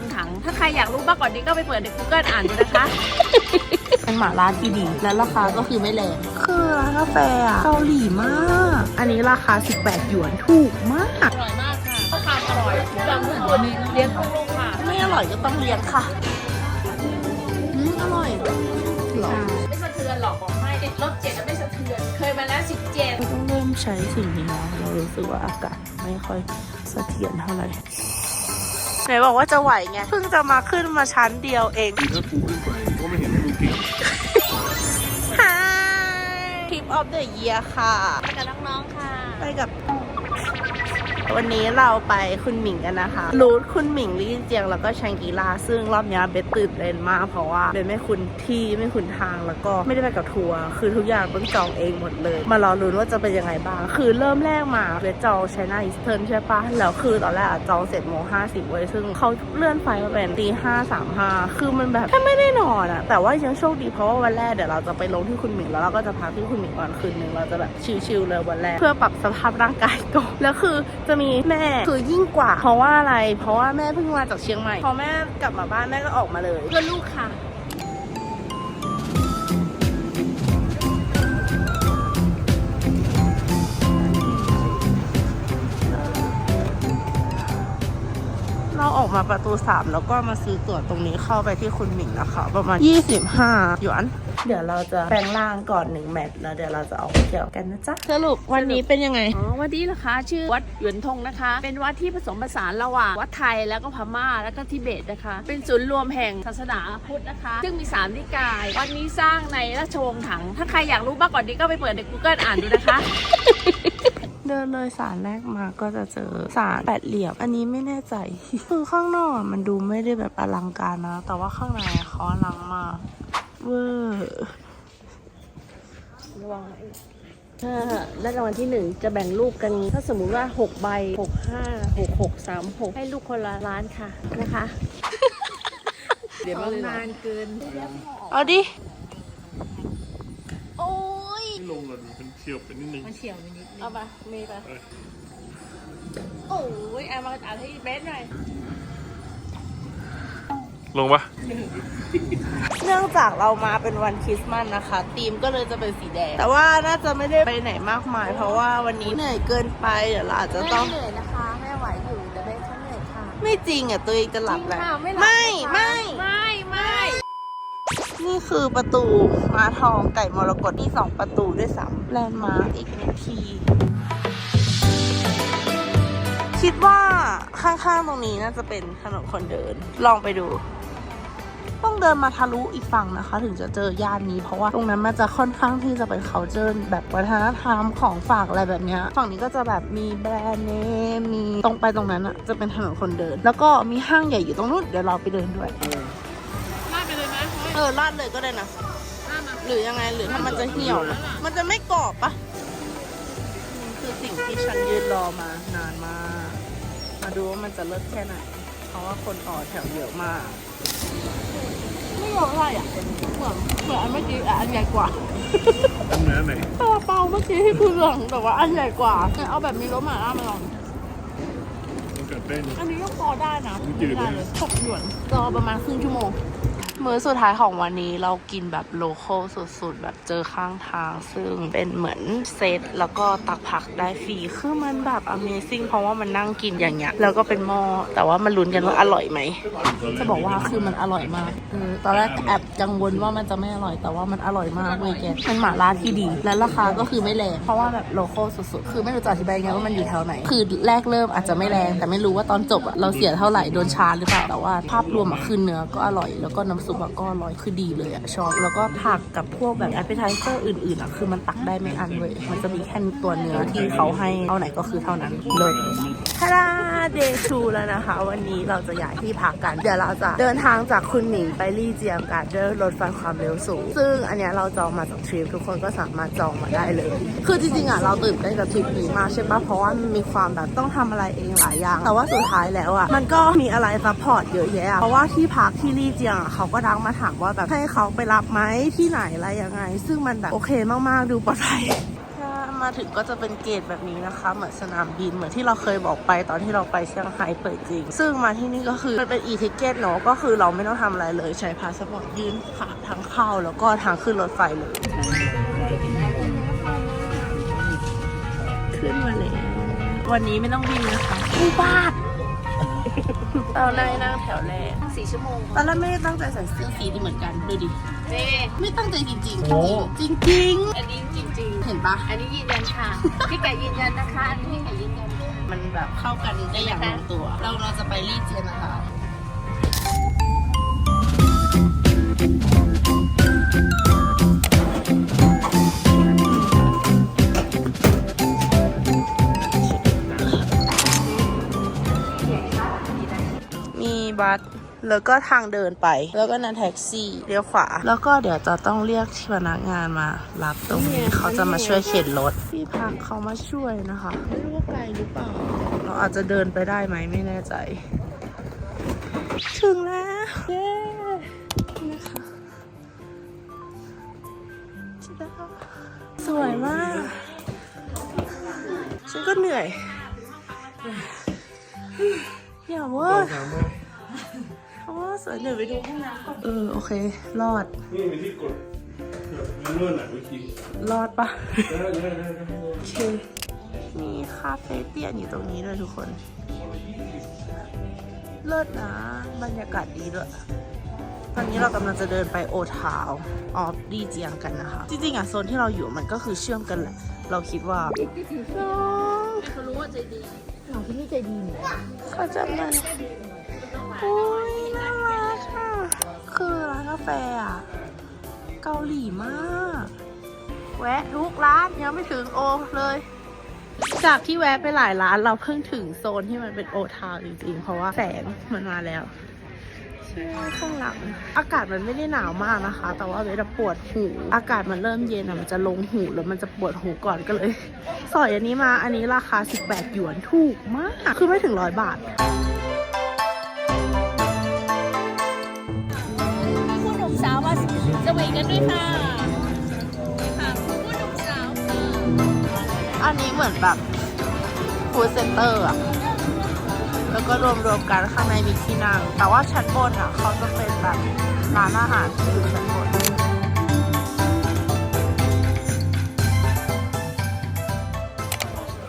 งถัง ถ้าใครอยากรู้มากกว่านี้ก็ไปเปิดใน Google อ่านดูนะคะ เป็นหมาล่าที่ดี และราคาก็คือไม่แรงคือร้านกาแฟอะเกาหลีมาก อันนี้ราคา 18 หยวนถูกมาก อร่อยมากค่ะข้าวความอร่อยจำทุกตัวนี้เลี้ยงลูกค่ะ ไม่อร่อยก็ต้องเลี้ยงค่ะอืมอร่อยหรอไม่สะเทือนหรอกบอกให้ติดลบเจ็ดไม่สะเทือน เคยมาแล้วสิบเจ็ดเราต้องเริ่มใช้สิ่งนี้แล้วเรารู้สึกว่าอากาศไม่ค่อยเสถียรเท่าไหร่ ไหนบอกว่าจะไหวไง เพิ่งจะมาขึ้นมาชั้นเดียวเองถ้ากูขึ้นไปก็ไม่เห็นว่ามึงเก่งฮทริปออฟเดอะเยียค่ะ ไปกับน้องๆค่ะ ไปกับ วันนี้เราไปคุณหมิงกันนะคะรูทคุณหมิงลี่เจียงแล้วก็ชังกีลาซึ่งรอบนี้เบสตื่นเต้นมากเพราะว่าเบสไม่คุ้นที่ไม่คุ้นทางแล้วก็ไม่ได้ไปกับทัวร์คือทุกอย่างต้องจองเองหมดเลย มารอลุ้นว่าจะเป็นยังไงบ้าง คือเริ่มแรกมาเบสจองไชน่าอีสเทิร์นใช่ปะแล้วคือตอนแรกจองเสร็จโมงห้าสิบเว้ยซึ่งเขาเลื่อนไฟมาเป็นตีห้าสามห้าคือมันแบบแทบไม่ได้นอนอะแต่ว่ายังโชคดีเพราะว่าวันแรกเดี๋ยวเราจะไปลงที่คุณหมิงแล้วเราก็จะพักที่คุณหมิงก่อนคืนนึงเราจะแบบชิลๆเลยวันแรกเพื่อปรับสภาพร่างกายก่อนแล้วคือจะมีแม่คือยิ่งกว่า เพราะว่าอะไร เพราะว่าแม่เพิ่งมาจากเชียงใหม่ พอแม่กลับมาบ้านแม่ก็ออกมาเลย เพื่อลูกค่ะ มาประตูสามแล้วก็มาซื้อตั๋วตรงนี้เข้าไปที่คุณหมิงนะคะ ประมาณ 25 หยวน เดี๋ยวเราจะแปลงร่างก่อนหนึ่งแมตช์แล้วเดี๋ยวเราจะออกไปเที่ยวกันนะจ๊ะ สรุปวันนี้เป็นยังไง อ๋อวัดนี้นะคะ ชื่อวัดหยวนทงนะคะ เป็นวัดที่ผสมผสานระหว่างวัดไทยแล้วก็พม่าแล้วก็ทิเบตนะคะ เป็นศูนย์รวมแห่งศาสนาพุทธนะคะ ซึ่งมีสามนิกาย วัดนี้สร้างในราชวงศ์ถัง ถ้าใครอยากรู้มากกว่านี้ก็ไปเปิดใน Google อ่านดูนะคะ เดินเลยสารแรกมาก็จะเจอสารแปดเหลี่ยม อันนี้ไม่แน่ใจ คือข้างนอกอะมันดูไม่ได้แบบอลังการนะ แต่ว่าข้างในอะเขาอลังมากเวอร์ระวังถ้าและรางวัลที่หนึ่งจะแบ่งลูกกัน ถ้าสมมุติว่า6ใบ6 5 6 6 3 6ให้ลูกคนละล้านค่ะนะคะ เดี๋ยวมันนานเกิน เอาดิ โอ้ย ไม่ลงเลยมันเฉียวไปนิดนึงมันเฉียวไปนิดเอาไปเมย์ไปเออโอ้ยเอามาอ่านให้เบสหน่อย ลงปะเนื่องจากเรามาเป็นวันคริสต์มาสนะคะธีมก็เลยจะเป็นสีแดง แต่ว่าน่าจะไม่ได้ไปไหนมากมาย เพราะว่าวันนี้เหนื่อยเกินไปเดี๋ยวเราอาจจะต้องเหนื่อยนะคะแม่ไหวอยู่แต่เบสเขาเหนื่อยค่ะ ไม่จริงอะตัวเองจะหลับแหละจริงค่ะไม่หลับไม่ นะคะ ไม่ ไม่ไม่ นี่คือประตูม้าทองไก่มรกตนี่สองประตูด้วยซ้ำแลนด์มาร์กอีกหนึ่งที คิดว่าข้างๆตรงนี้น่าจะเป็นถนนคนเดิน ลองไปดู ต้องเดินมาทะลุอีกฝั่งนะคะ ถึงจะเจอย่านนี้เพราะว่าตรงนั้นมันจะค่อนข้างที่จะเป็นเขาเจอแบบวัฒนธรรมของฝากอะไรแบบนี้ฝั่งนี้ก็จะแบบมีแบรนด์เนมมีตรงไปตรงนั้นอะจะเป็นถนนคนเดิน แล้วก็มีห้างใหญ่อยู่ตรงนู้นเดี๋ยวเราไปเดินด้วย เลยไหมเออลาดเลยก็ได้นะลาดมาหรือยังไงหรือถ้ามันจะเหี่ยวนะมันจะไม่กรอบปะนี่คือสิ่งที่ฉันยืนรอมานานมาก มาดูว่ามันจะเลิศแค่ไหน เพราะว่าคนต่อแถวเยอะมาก ไม่เยอะเท่าไหร่อะเหมือนเหมือนอันเมื่อกี้อะอันใหญ่กว่าอันนั้นไหนซาลาเปาเมื่อกี้ที่คือเหลืองแต่ว่าอันใหญ่กว่างั้นเอาแบบมีรสหม่าล่ามาลองมันเกิดได้นี่อันนี้ก็พอได้นะมันจืดไหมได้เลยหกหยวนรอประมาณครึ่งชั่วโมง มื้อสุดท้ายของวันนี้เรากินแบบโลคอลสุดๆ แบบเจอข้างทาง ซึ่งเป็นเหมือนเซตแล้วก็ตักผักได้ฟรีคือมันแบบ Amazing เพราะว่ามันนั่งกินอย่างเงี้ยแล้วก็เป็นหม้อแต่ว่ามันลุ้นกันว่าอร่อยไหม จะบอกว่าคือมันอร่อยมากเออตอนแรกแอบกังวลว่ามันจะไม่อร่อยแต่ว่ามันอร่อยมากเลยแกเป็นหม่าล่าที่ดี และราคาก็คือไม่แรงเพราะว่าแบบโลคอลสุดๆ คือไม่รู้จะอธิบายไงว่ามันอยู่แถวไหน คือแรกเริ่มอาจจะไม่แรง แต่ไม่รู้ว่าตอนจบอะเราเสียเท่าไหร่โดนชาร์หรือเปล่าแต่ว่าภาพรวมอะคือเนื้อก็อร่อยแล้วก็น้ำซุปอะก็อร่อยคือดีเลยอะชอบแล้วก็ผักกับพวกแบบแอปเปอร์ไทเซอร์อื่นๆอะคือมันตักได้ไม่อันเลยมันจะมีแค่ตัวเนื้อที่เขาให้เท่าไหนก็คือเท่านั้นเลยทาดาเดชูแล้วนะคะ วันนี้เราจะย้ายที่พักกัน เดี๋ยวเราจะเดินทางจากคุณหมิงไปลี่เจียงกันด้วยรถไฟความเร็วสูง ซึ่งอันเนี้ยเราจองมาจากทริปทุกคนก็สามารถจองมาได้เลย คือจริงๆอะเราตื่นเต้นกับทริปนี้มากใช่ปะเพราะว่ามันมีความแบบต้องทำอะไรเองหลายอย่าง แต่ว่าสุดท้ายแล้วอะมันก็มีอะไรซัพพอร์ตเยอะแยะเพราะว่าที่พักที่ลี่เจียงอะเขาก็ดังมาถามว่าแบบให้เขาไปรับไหมที่ไหนอะไรยังไง ซึ่งมันแบบโอเคมากๆดูปลอดภัยถ้ามาถึงก็จะเป็นเกตแบบนี้นะคะ เหมือนสนามบินเหมือนที่เราเคยบอกไปตอนที่เราไปเซี่ยงไฮ้เปิดจริง ซึ่งมาที่นี่ก็คือมันเป็น e-ticket เนาะก็คือเราไม่ต้องทำอะไรเลยใช้พาสปอร์ตยื่นผ่านทางเข้าแล้วก็ทางขึ้นรถไฟเลย ขึ้นมาเลยวันนี้ไม่ต้องวิ่งนะคะอุบาท เรานั่งนั่งแถวแรกสี่ชั่วโมงตอนแรกไม่ได้ตั้งใจใส่เสื้อสีนี้เหมือนกันดูดินี่ไม่ตั้งใจจริงๆจริงๆจริงอันนี้จริงๆเห็นปะๆอันนี้ยืนยันค่ะพี่ไก่ยืนยันนะคะอันนี้พี่ไก่ยืนยันค่ะมันแบบเข้ากันได้อย่างลงตัว เราเราจะไปรีดเจียนนะคะ บัสแล้วก็ทางเดินไป แล้วก็นั่นแท็กซี่เลี้ยวขวา แล้วก็เดี๋ยวจะต้องเรียกพนักงานมา รับตรงนี้เขาจะมาช่วยเข็นรถพี่พักเขามาช่วยนะคะไม่รู้ว่าไกลหรือเปล่า เราอาจจะเดินไปได้ไหมไม่แน่ใจ ถึงแล้วเย้นะคะจ้าสวยมาก ฉันก็เหนื่อยอย่าเว่า เพราะว่าสวยเหนื่อยไปดูห้องน้ำก่อน เออ โอเค รอด นี่มีที่กดแบบนวดหนักวิธีรอดปะได้ได้ได้ได้โอเค มีคาเฟ่เตียนอยู่ตรงนี้ด้วยทุกคน เลิศนะ บรรยากาศดีด้วยตอนนี้เรากำลังจะเดินไปโอทาวออฟดีเจียงกันนะคะ จริงๆอะโซนที่เราอยู่มันก็คือเชื่อมกันแหละ เราคิดว่าน้องเขารู้ว่าใจดีเขาจะมาโอุ้ยน่ารักค่ะ คือร้านกาแฟอะ เกาหลีมาก แวะทุกร้านยังไม่ถึงโอเลย จากที่แวะไปหลายร้านเราเพิ่งถึงโซนที่มันเป็นโอทาวน์จริงๆ เพราะว่าแสงมันมาแล้วใช่ข้างหลัง อากาศมันไม่ได้หนาวมากนะคะ แต่ว่าเวลาปวดหู อากาศมันเริ่มเย็นอะมันจะลงหูแล้วมันจะปวดหูก่อนก็เลย สอยอันนี้มาอันนี้ราคา 18 หยวนถูกมาก คือไม่ถึงร้อยบาท สาวมาสวีทกันด้วยค่ะค่ะคุณหนุ่มสาวค่ะอันนี้เหมือนแบบฟู้ดเซ็นเตอร์อะแล้วก็รวมๆกันข้างในมีที่นั่ง แต่ว่าชั้นบนอะเขาจะเป็นแบบร้านอาหารที่อยู่ชั้นบน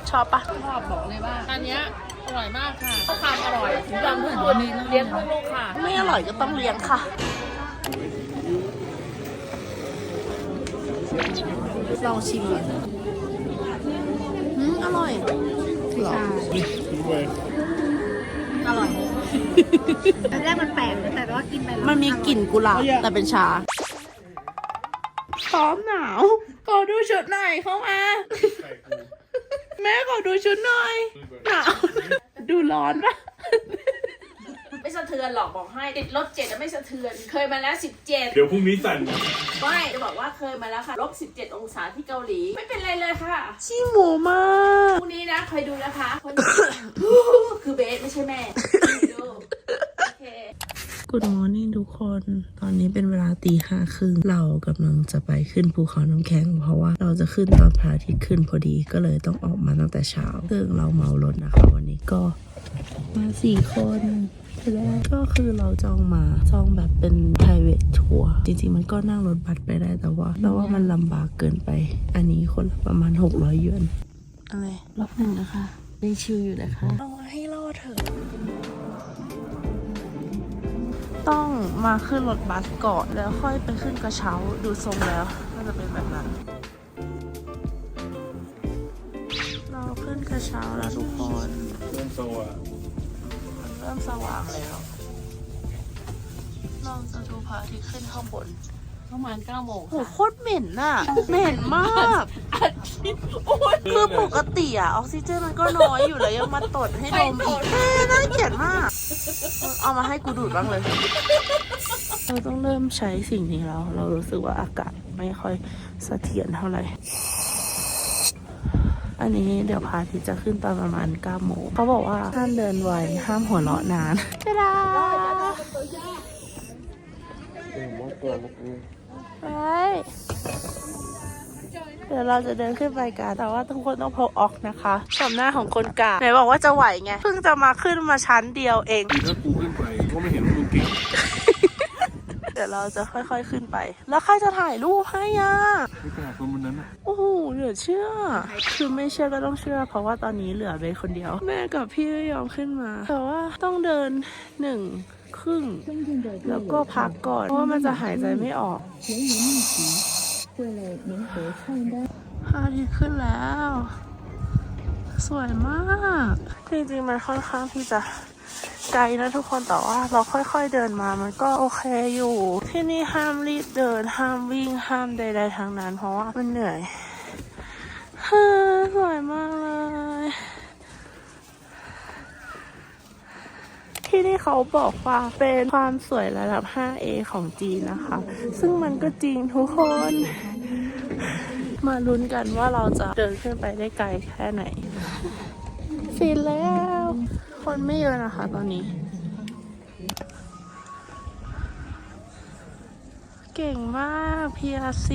ชอบปะชอบบอกเลยว่าอันเนี้ยอร่อยมากค่ะความอร่อยถึงยอมทุกคนเลี้ยงลูกๆค่ะ ไม่อร่อยก็ต้องเลี้ยงค่ะ ลองชิมก่อนอืมอร่อยหรอนี่ดูไปอร่อยตอนแรกมันแปลกนะแต่ว่ากินไปแล้วมันมีกลิ่นกุหลาบแต่เป็นชาพร้อมหนาวขอดูชุดหน่อยเข้ามาไก่กูแม่ขอดูชุดหน่อยหนาวดูร้อนปะไม่ สะเทือนหรอกบอกให้ติดลบเจ็ดแล้วไม่สะเทือน เคยมาแล้วสิบเจ็ดเดี๋ยวพรุ่งนี้สั่นไม่จะบอกว่าเคยมาแล้วค่ะลบสิบเจ็ดองศาที่เกาหลี ไม่เป็นไรเลยค่ะชิหมูมากพรุ่งนี้นะเคยดูนะคะคนคือเบสไม่ใช่แม่ดูโอเค Good morning ทุกคน ตอนนี้เป็นเวลาตีห้าครึ่งเรากำลังจะไปขึ้นภูเขาน้ำแข็ง เพราะว่าเราจะขึ้นตอนพระอาทิตย์ขึ้นพอดีก็เลยต้องออกมาตั้งแต่เช้าซึ่งเราเมารถนะคะ วันนี้ก็มาสี่คนที แรกก็คือเราจองมาจองแบบเป็น private tour จริงๆ มันก็นั่งรถบัสไปได้แต่ว่าเราว่ามันลำบากเกินไป อันนี้คนละประมาณ 600หยวนอะไรรอบหนึ่งนะคะยังชิวอยู่นะคะเอาให้รอดเถอะต้องมาขึ้นรถบัสก่อนแล้วค่อยไปขึ้นกระเช้าดูทรงแล้วน่าจะเป็นแบบนั้น เราขึ้นกระเช้าแล้วทุกคนเรื่องโซอะมัน เริ่มสว่างแล้ว เราจะดูพระอาทิตย์ขึ้นข้างบน ประมาณเก้าโมงโหโคตรเหม็นน่ะ เหม็นมาก คือปกติอะออกซิเจนมันก็น้อยอยู่แล้วยังมาตดให้ดมอีกแม่น่าเกลียดมาก เอามาให้กูดูดบ้างเลย เราต้องเริ่มใช้สิ่งนี้แล้ว เรารู้สึกว่าอากาศไม่ค่อยเสถียรเท่าไหร่ อันนี้เดี๋ยวพาทิตย์จะขึ้นตอนประมาณ9โมงเขาบอกว่าห้ามเดินไวห้ามหัวเราะนานเวลาไปเดี๋ยวเราจะเดินขึ้นไปกันแต่ว่าทุกคนต้องพกออกนะคะชมหน้าของคนกลางไหนบอกว่าจะไหวไง เพิ่งจะมาขึ้นมาชั้นเดียวเองดีถ้ากูขึ้นไปก็ไม่เห็นว่ามึงเก่งเดี๋ยวเราจะค่อย ๆขึ้นไป แล้วใครจะถ่ายรูปให้อะไม่ขนาดคนบนนั้นอะโอ้โหเหลือเชื่อ คือไม่เชื่อก็ต้องเชื่อ เพราะว่าตอนนี้เหลือเบนคนเดียว แม่กับพี่ไม่ยอมขึ้นมา แต่ว่าต้องเดินหนึ่งครึ่ง แล้วก็พักก่อน เพราะว่ามันจะหายใจไม่ออกพระอาทิตย์ขึ้นแล้ว สวยมาก จริงๆมันค่อนข้างที่จะ ไกลนะทุกคนแต่ว่าเราค่อยๆเดินมามันก็โอเคอยู่ ที่นี่ห้ามรีบเดิน ห้ามวิ่งห้ามใดๆทางนั้น เพราะว่ามันเหนื่อยฮ่าสวยมากเลย ที่นี่เขาบอกว่าเป็นความสวยระดับ 5A ของจีนนะคะ ซึ่งมันก็จริงทุกคน มาลุ้นกันว่าเราจะเดินขึ้นไปได้ไกลแค่ไหนฟินแล้ว คนไม่เยอะนะคะตอนนี้ เก่งมาก PRC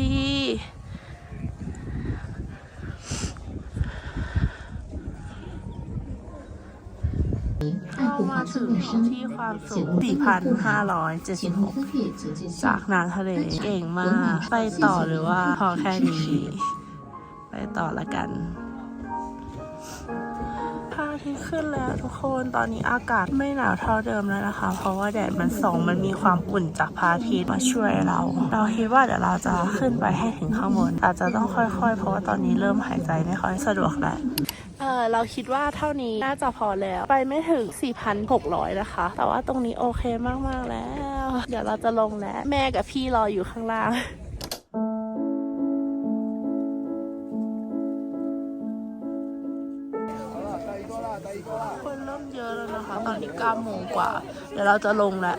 เรามาถึงที่ความสูง 4,576 จากน้ำทะเล เก่งมาก ไปต่อหรือว่าพอแค่นี้ ไปต่อละกันพระอาทิตย์ ขึ้นแล้วทุกคนตอนนี้อากาศไม่หนาวเท่าเดิมแล้วนะคะ เพราะว่าแดดมันส่องมันมีความอุ่นจากพระอาทิตย์มาช่วยเรา เราคิดว่าเดี๋ยวเราจะขึ้นไปให้ถึงข้างบน อาจจะต้องค่อยๆ เพราะว่าตอนนี้เริ่มหายใจไม่ค่อยสะดวกแล้วเออเราคิดว่าเท่านี้น่าจะพอแล้ว ไปไม่ถึง 4,600 นะคะ แต่ว่าตรงนี้โอเคมากๆแล้ว เดี๋ยวเราจะลงแล้ว แม่กับพี่รออยู่ข้างล่าง 9โมงกว่า เดี๋ยวเราจะลงแล้ว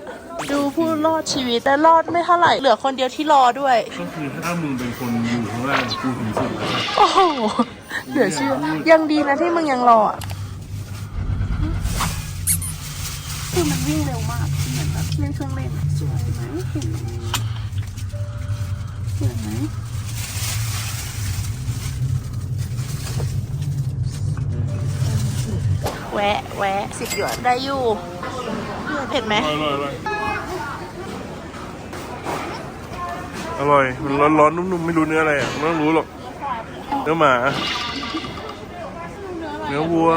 ดูผู้รอดชีวิตแต่รอดไม่เท่าไหร่ เหลือคนเดียวที่รอด้วย ก็คือถ้ามึงเป็นคนอยู่ข้างล่างกูถึงสุดแล้วนะโอ้โหเหลือเชื่อ ยังดีนะที่มึงยังรออะคือมันวิ่งเร็วมากเหมือนแบบเล่นเครื่องเล่นอะสวยไหมเห็นไหม แวะ แวะสิบหยวนได้อยู่ เผ็ดไหม อร่อยอร่อยอร่อย มันร้อนร้อนๆนุ่มๆ ไม่รู้เนื้ออะไรอะไม่ต้องรู้หรอก เนื้อหมา เนื้อวัว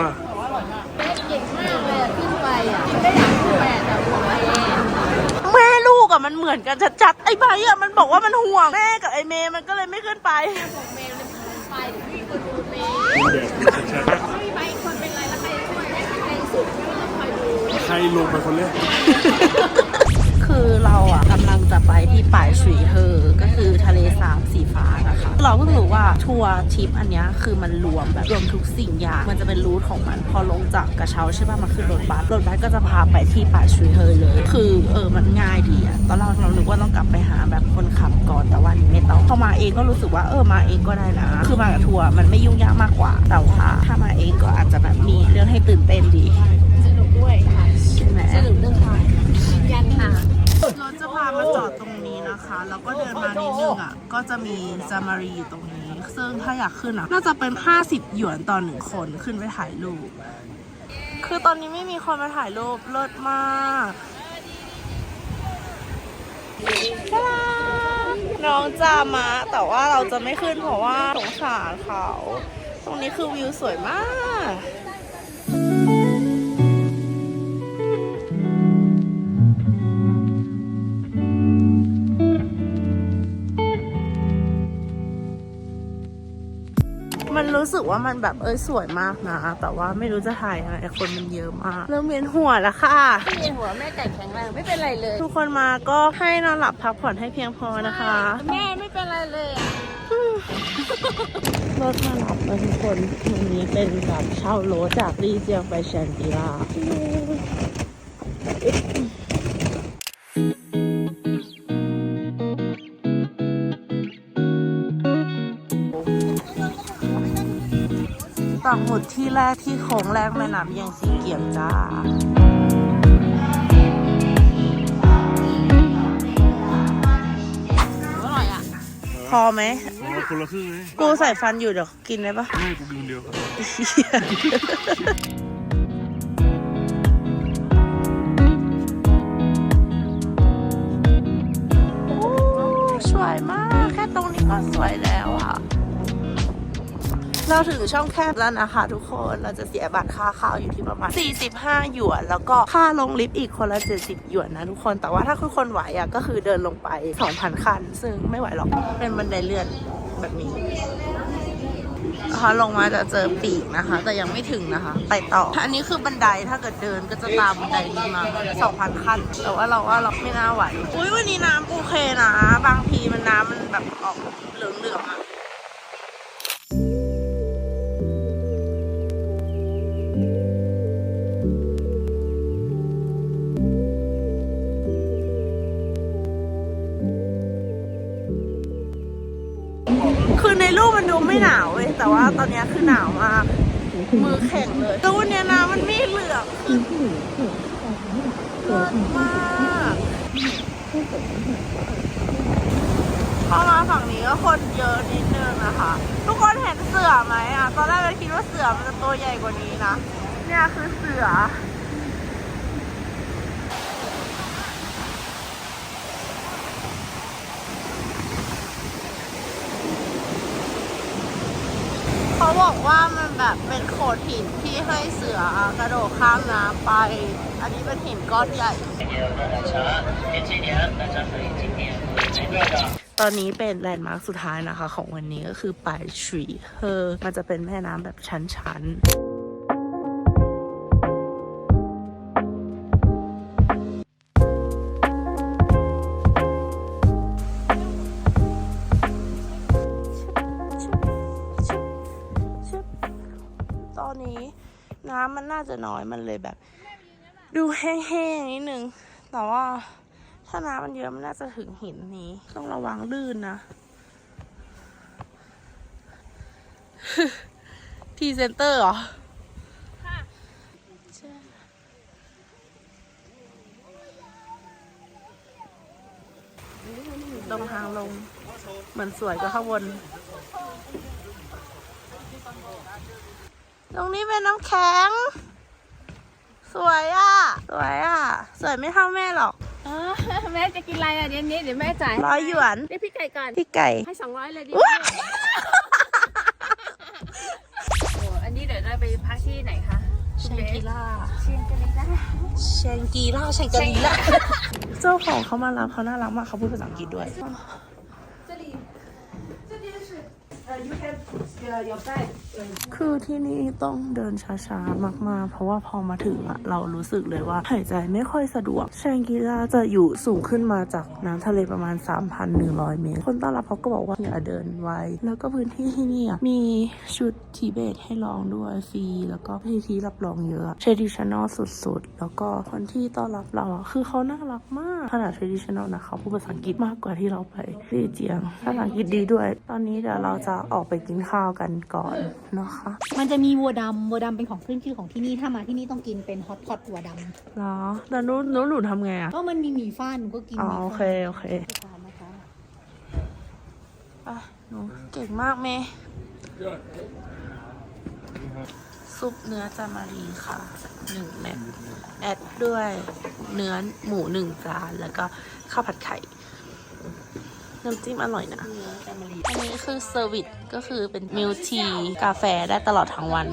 แม่ลูกอะมันเหมือนกันชัดๆ ไอ้ใบอะมันบอกว่ามันห่วง แม่กับไอ้เมย์มันก็เลยไม่ขึ้นไปชัดๆอะใค รลงไปคนแรก คือเราอะกำลังจะไปที่ป่ายชุยเฮอก็คือทะเลสาบสีฟ้านะคะ เราเพิ่งรู้ว่าทัวร์ทริปอันเนี้ยคือมันรวมแบบรวมทุกสิ่งอย่างมันจะเป็นรูทของมัน พอลงจากกระเช้าใช่ป่ะมาขึ้นรถบัสรถบัสก็จะพาไปที่ป่ายชุยเฮอเลย คือเออมันง่ายดีอะตอนแรกเรานึกว่าต้องกลับไปหาแบบคนขับก่อนแต่ว่านี่ไม่ต้องพอมาเองก็รู้สึกว่าเออมาเองก็ได้นะ คือมากับทัวร์มันไม่ยุ่งยากมากกว่าแต่ว่าถ้ามาเองก็อาจจะแบบมีเรื่องให้ตื่นเต้นดี ด้วยค่ะใช่ไหมสนุกเรื่องทางยันค่ะรถจะพามาจอดตรงนี้นะคะ แล้วก็เดินมานิดนึงอะ ก็จะมีจามารีอยู่ตรงนี้ ซึ่งถ้าอยากขึ้นอะ น่าจะเป็น 50 หยวนต่อหนึ่งคนขึ้นไปถ่ายรูป คือตอนนี้ไม่มีคนมาถ่ายรูปเลิศมากตาดาน้องจามาแต่ว่าเราจะไม่ขึ้นเพราะว่าสงสารเขา ตรงนี้คือวิวสวยมาก รู้สึกว่ามันแบบเอ้ยสวยมากนะ แต่ว่าไม่รู้จะถ่ายยังไงคนมันเยอะมาก เริ่มเวียนหัวแล้วค่ะไม่มีหัวแม่ไก่แข็งแรงไม่เป็นไรเลย ทุกคนมาก็ให้นอนหลับพักผ่อนให้เพียงพอนะคะ แม่ไม่เป็นไรเลยอะรถมารับแล้วทุกคนวันนี้เป็นแบบเช่ารถจากรีเจียงไปแชนติลา แรกที่โค้งแรกแม่น้ำยังสีเกียมจ้าอร่อยอะเออพอไหมอ๋อคนละครึ่งไงกูใส่ฟันอยู่เดี๋ยวกินได้ปะไม่กูกินคนเดียวครับโอ้สวยมาก แค่ตรงนี้ก็สวยแล้วอะ เราถึงช่องแคบแล้วนะคะทุกคนเราจะเสียบัตรค่าข้าวอยู่ที่ประมาณ 45 หยวน แล้วก็ค่าลงลิฟต์อีกคนละ 70 หยวนนะทุกคนแต่ว่าถ้าทุกคนไหวอะก็คือเดินลงไป 2,000ขั้นซึ่งไม่ไหวหรอกเป็นบันไดเลื่อนแบบนี้พอลงมาจะเจอปีกนะคะ แต่ยังไม่ถึงนะคะ ไปต่อ อันนี้คือบันไดถ้าเกิดเดินก็จะตามบันไดนี้มา2,000ขั้น แต่ว่าเราว่าเราไม่น่าไหว อุ้ยวันนี้น้ำโอเคนะ บางทีมันน้ำมันแบบออกเหลืองๆอะ ว่าตอนนี้คือหนาวมาก มือแข็งเลยแล้ววันเนี้ยน้ำมันไม่เหลืองคือเลิศมากพอมาฝั่งนี้ก็คนเยอะนิดนึงนะคะ ทุกคนเห็นเสือไหมอะ ตอนแรกเราคิดว่าเสือมันจะตัวใหญ่กว่านี้นะ เนี่ยคือเสือ บอกว่ามันแบบเป็นโขดหินที่ให้เสือกระโดดข้ามน้ำไป อันนี้เป็นหินก้อนใหญ่ ตอนนี้เป็นแลนด์มาร์คสุดท้ายนะคะ ของวันนี้ก็คือปายชรีเฮอมันจะเป็นแม่น้ำแบบชั้นๆ จะน้อยมันเลยแบบ ดูแห้งๆนิดนึง แต่ว่าถ้าน้ำมันเยอะมันน่าจะถึงหินนี้ ต้องระวังลื่นนะทีเซนเตอร์เหรอตรงทางลง เหมือนสวยกว่าข้างบน ตรงนี้เป็นน้ำแข็ง สวยอะ สวยอะ สวยไม่เท่าแม่หรอกอ่าแม่จะกินอะไรอะเดี๋ยวนี้เดี๋ยวแม่จ่ายร้อยหยวนเรียกพี่ไก่ก่อน พี่ไก่ ให้สองร้อยเลยดิโอ้อันนี้เดี๋ยวเราไปพักที่ไหนคะเชงกีล่าเชียงกันเลยนะเชงกีล่าเชงกีล่าเจ้าของเขามารับเขาน่ารักมากเขาพูดภาษาอังกฤษด้วยคือที่นี่ต้องเดินช้าๆ มากๆ เพราะว่าพอมาถึงอะเรารู้สึกเลยว่าหายใจไม่ค่อยสะดวก แชงกีลาจะอยู่สูงขึ้นมาจากน้ำทะเลประมาณ 3,100 เมตร คนต้อนรับเขาก็บอกว่าอย่าเดินไว แล้วก็พื้นที่ที่นี่มีชุดทิเบตให้ลองด้วยฟรี แล้วก็พิธีรับรองเยอะ traditional สุดๆ แล้วก็คนที่ต้อนรับเราอะคือเขาน่ารักมาก ขนาด traditional นะเขาพูดภาษาอังกฤษมากกว่าที่เราไปที่เจียงภาษาอังกฤษดีด้วย ตอนนี้เดี๋ยวเราจะออกไปกินข้าวกันก่อนนะคะ มันจะมีวัวดำวัวดำเป็นของขึ้นชื่อของที่นี่ ถ้ามาที่นี่ต้องกินเป็นฮอตพอตวัวดเหรอแล้วนู้นนู้นหนูทำไงอะำก็มันมีหมี่ฟ้านหนูก็กินอ๋อหมี่โอเค ฟ้านโอเคทานนะคะอะหนูเก่งมากเมย์ซุปเนื้อจามารีค่ะหนึ่งเม็ดแอดด้วยเนื้อหมูหนึ่งจานแล้วก็ข้าวผัดไข่ น้ำจิ้มอร่อยนะ อันนี้คือเซอร์วิสก็คือเป็นมิลทีกาแฟได้ตลอดทั้งวัน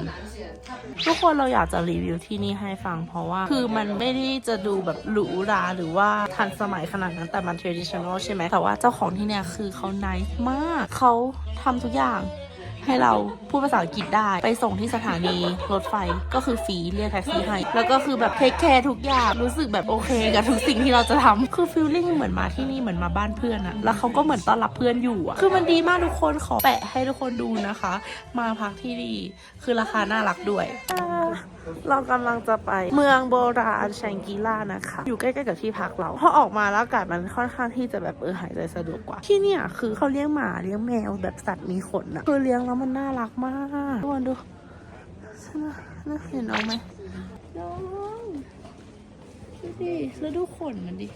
ทุกคนเราอยากจะรีวิวที่นี่ให้ฟังเพราะว่า คือมันไม่ได้จะดูแบบหรูหราหรือว่าทันสมัยขนาดนั้นแต่มัน traditional ใช่ไหมแต่ว่าเจ้าของที่เนี่ยคือเขา nice มากเขาทำทุกอย่าง ให้เราพูดภาษาอังกฤษได้ ไปส่งที่สถานีรถไฟก็คือฟรีเรียกแท็กซี่ให้ แล้วก็คือแบบเทคแคร์ทุกอย่างรู้สึกแบบโอเค กับทุกสิ่งที่เราจะทำคือฟิลลิ่งเหมือนมาที่นี่เหมือนมาบ้านเพื่อนอะแล้วเขาก็เหมือนต้อนรับเพื่อนอยู่อะคือมันดีมากทุกคนขอแปะให้ทุกคนดูนะคะ มาพักที่นี่คือราคาน่ารักด้วย เรากำลังจะไปเมืองโบราณแชงกีล่านะคะ อยู่ใกล้ๆกับที่พักเราพอออกมาแล้วอากาศมันค่อนข้างที่จะแบบเออหายใจสะดวกกว่า ที่เนี่ยคือเขาเลี้ยงหมาเลี้ยงแมวแบบสัตว์มีขนอะคือเลี้ยงแล้วมันน่ารักมากทุกคนดูใช่ไหมน่าเห็นน้องไหมน้องดูดิแล้วดูขนมันดิ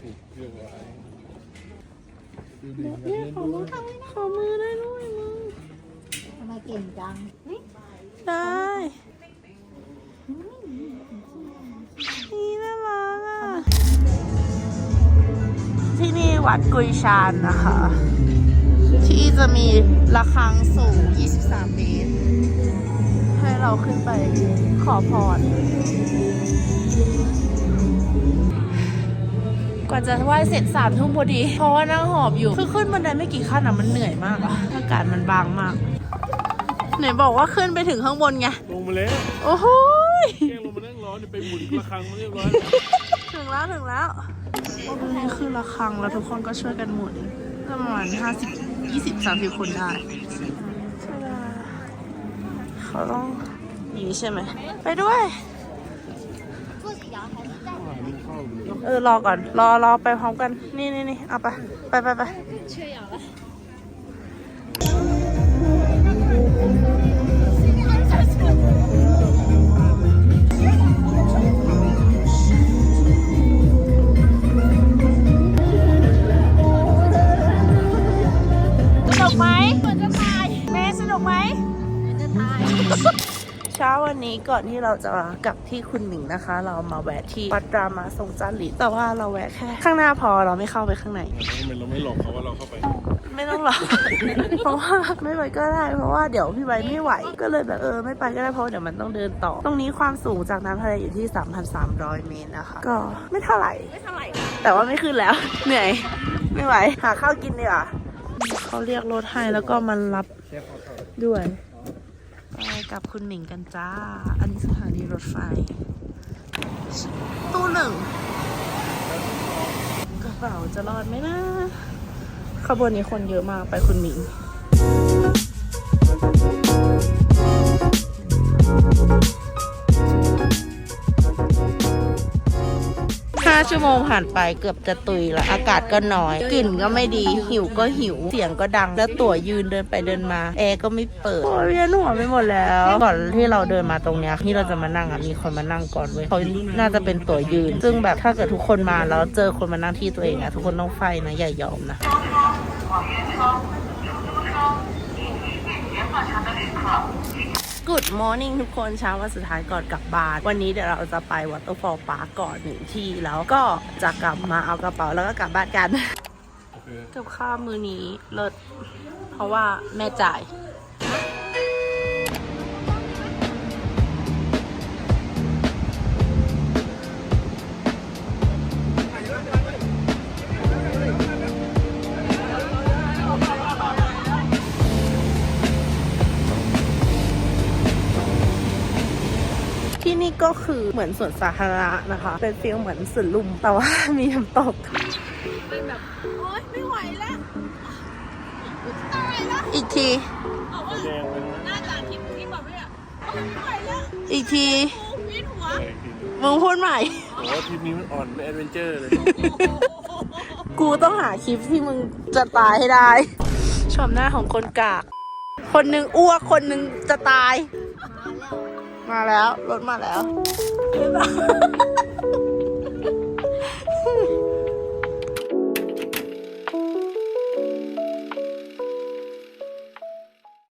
ขอมือขอมือได้ด้วยมึงทำไมเก่งจังได้ วัดกุยชานนะคะ ที่จะมีระฆังสูง 23 เมตร ให้เราขึ้นไปขอพรกว่าจะไหว้เสร็จสามทุ่มพอดี เพราะว่านั่งหอบอยู่ คือขึ้นบันไดไม่กี่ขั้นอะ มันเหนื่อยมากอะอากาศมันบางมาก ไหนบอกว่าขึ้นไปถึงข้างบนไง ลงมาแล้ว โอ้โหยแกล้งลงมานั่งร้อนเดี๋ยวไปหมุนระฆังมาเรียบร้อย ถึงแล้ว ถึงแล้ว นี่คือระฆังแล้วทุกคนก็ช่วยกันหมุนประมาณห้าสิบยี่สิบสามสิบคนได้เขาต้องอย่างนี้ใช่ไหม ไปด้วย เออ รอก่อน รอรอไปพร้อมกัน นี่นี่นี่เอาไป ไปไปไป ไหมจะตายเช้าวันนี้ก่อนที่เราจะกลับที่คุณหมิงนะคะ เรามาแวะที่วัดรามาทรงจานหลีแต่ว่าเราแวะแค่ข้างหน้าพอเราไม่เข้าไปข้างในทำไมเราไม่หลอกเขาว่าเราเข้าไป ไม่ต้องหรอกเพราะว่าไม่ไปก็ได้เพราะว่าเดี๋ยวพี่ไว้ไม่ไหวก็เลยแบบเออไม่ไปก็ได้เพราะเดี๋ยวมันต้องเดินต่อ ตรงนี้ความสูงจากน้ำทะเลอยู่ที่ 3,300 เมตรนะคะ ก็ไม่เท่าไหร่ไม่เท่าไหร่ แต่ว่าไม่ขึ้นแล้วเหนื่อยไม่ไหวหาข้าวกินดีกว่าเขาเรียกรถให้แล้วก็มันรับ ด่วนไปกับคุณหมิงกันจ้า อันนี้สถานีรถไฟ ตู้หนึ่งกระเป๋าจะรอดไหมนะขบวนนี้คนเยอะมากไปคุณหมิงうん。 ชั่วโมงผ่านไปเกือบจะตุยละอากาศก็น้อยกลิ่นก็ไม่ดีหิวก็หิว เสียงก็ดัง แล้วตั๋วยืนเดินไปเดินมา แอร์ก็ไม่เปิดโอ้ยเวียนหัวไปหมดแล้วก่อนที่เราเดินมาตรงเนี้ยที่เราจะมานั่งอะมีคนมานั่งก่อนเว้ยเขาน่าจะเป็นตั๋วยืน ซึ่งแบบถ้าเกิดทุกคนมาแล้วเจอคนมานั่งที่ตัวเองอะทุกคนต้องไฟนะอย่ายอมนะขอเรียนเชิญ出，Good morning ทุกคนเช้าวันสุดท้ายก่อนกลับบ้าน วันนี้เดี๋ยวเราจะไป Waterfall Park ก่อนหนึ่งที่ แล้วก็จะกลับมาเอากระเป๋าแล้วก็กลับบ้านกัน กับข้าวมือนี้เลิศเพราะว่าแม่จ่าย นี่ก็คือเหมือนสวนสาธารณะนะคะ เป็นฟีลเหมือนสวนลุม แต่ว่ามีน้ำตกเป็นแบบ โอ๊ย ไม่ไหวแล้วอีกทีแดงเลยนะหน้าตาทิพย์ที่แบบเนี่ยโอ๊ยไม่ไหวแล้ว อีกทีกูวินหัวแดงจริงมึงพูดใหม่โอ้ทริปนี้มันอ่อนไม่แอดเวนเจอร์เลย กูต้องหาคลิปที่มึงจะตายให้ได้ ชมหน้าของคนกาก คนหนึ่งอ้วก คนหนึ่งจะตาย มาแล้วรถ มาแล้ว รถมาแล้ว